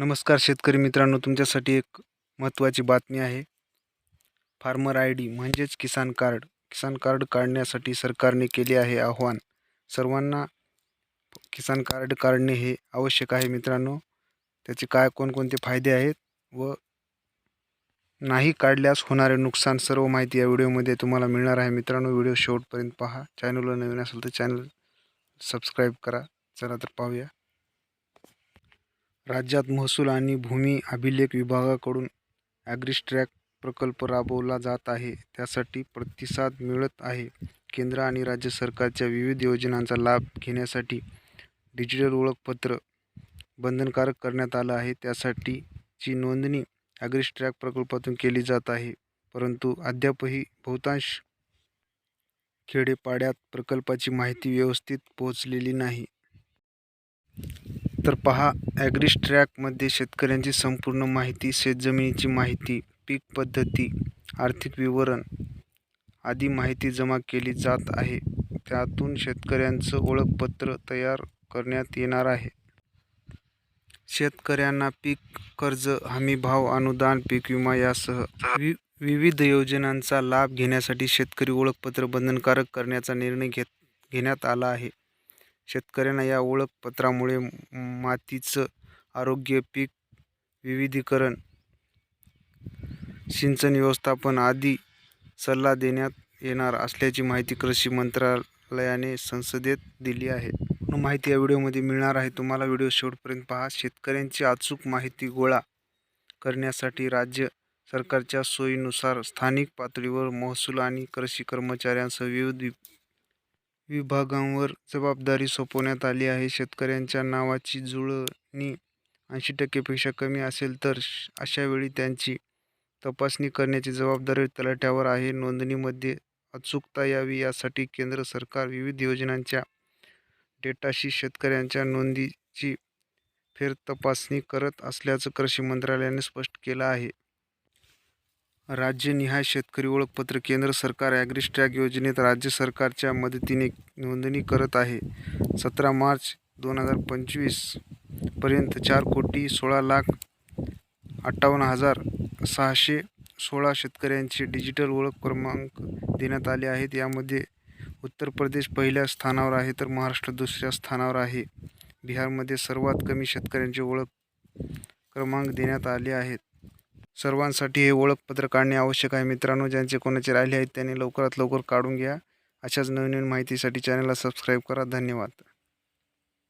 नमस्कार शेतकरी मित्रांनो तुमच्यासाठी एक महत्त्वाची बातमी आहे. फार्मर आय डी म्हणजेच किसान कार्ड. किसान कार्ड काढण्यासाठी सरकारने केले आहे आव्हान. सर्वांना किसान कार्ड काढणे हे आवश्यक आहे मित्रांनो. त्याचे काय कोणकोणते फायदे आहेत व नाही काढल्यास होणारे नुकसान सर्व माहिती या व्हिडिओमध्ये तुम्हाला मिळणार आहे. मित्रांनो व्हिडिओ शेवटपर्यंत पहा. चॅनलवर नवीन असेल तर चॅनल सबस्क्राईब करा. चला तर पाहूया. राज्यात महसूल आणि भूमी अभिलेख विभागाकडून ॲग्रिस्ट्रॅक प्रकल्प राबवला जात आहे. त्यासाठी प्रतिसाद मिळत आहे. केंद्र आणि राज्य सरकारच्या विविध योजनांचा लाभ घेण्यासाठी डिजिटल ओळखपत्र बंधनकारक करण्यात आलं आहे. त्यासाठीची नोंदणी ॲग्रिस्ट्रॅक प्रकल्पातून केली जात आहे. परंतु अद्यापही बहुतांश खेडेपाड्यात प्रकल्पाची माहिती व्यवस्थित पोहोचलेली नाही. तर पहा ॲग्रिस्ट्रॅकमध्ये शेतकऱ्यांची संपूर्ण माहिती शेतजमिनीची माहिती पीक पद्धती आर्थिक विवरण आदी माहिती जमा केली जात आहे. त्यातून शेतकऱ्यांचं ओळखपत्र तयार करण्यात येणार आहे. शेतकऱ्यांना पीक कर्ज हमी भाव अनुदान पीक विमा यासह वि विविध योजनांचा लाभ घेण्यासाठी शेतकरी ओळखपत्र बंधनकारक करण्याचा निर्णय घेत घेण्यात आला आहे. शेतकऱ्यांना या ओळखपत्रामुळे मातीचं आरोग्य पीक विविधीकरण सिंचन व्यवस्थापन आदी सल्ला देण्यात येणार असल्याची माहिती कृषी मंत्रालयाने संसदेत दिली आहे. पूर्ण माहिती या व्हिडिओमध्ये मिळणार आहे. तुम्हाला व्हिडिओ शेवटपर्यंत पहा. शेतकऱ्यांची अचूक माहिती गोळा करण्यासाठी राज्य सरकारच्या सोयीनुसार स्थानिक पातळीवर महसूल आणि कृषी कर्मचाऱ्यांसह विविध विभागांवर जबाबदारी सोपवण्यात आली आहे. शेतकऱ्यांच्या नावाची जुळणी ऐंशी टक्केपेक्षा कमी असेल तर अशावेळी त्यांची तपासणी करण्याची जबाबदारी तलाठ्यावर आहे. नोंदणीमध्ये अचूकता यावी यासाठी केंद्र सरकार विविध योजनांच्या डेटाशी शेतकऱ्यांच्या नोंदीची फेरतपासणी करत असल्याचं कृषी मंत्रालयाने स्पष्ट केलं आहे. राज्यनिहाय शेतकरी ओळखपत्र केंद्र सरकार ॲग्रीस्टॅग योजनेत राज्य सरकारच्या मदतीने नोंदणी करत आहे. सतरा मार्च दोन हजार पंचवीसपर्यंत चार कोटी सोळा लाख अठ्ठावन्न हजार सहाशे सोळा शेतकऱ्यांचे डिजिटल ओळख क्रमांक देण्यात आले आहेत. यामध्ये उत्तर प्रदेश पहिल्या स्थानावर आहे तर महाराष्ट्र दुसऱ्या स्थानावर आहे. बिहारमध्ये सर्वात कमी शेतकऱ्यांचे ओळख क्रमांक देण्यात आले आहेत. सर्वांसाठी हे ओळखपत्र काढणे आवश्यक आहे. मित्रांनो ज्यांचे कोणाचे राहिले आहेत त्यांनी लवकरात लवकर काढून घ्या. अशाच नवीन नवीन माहितीसाठी चॅनलला सबस्क्राईब करा. धन्यवाद.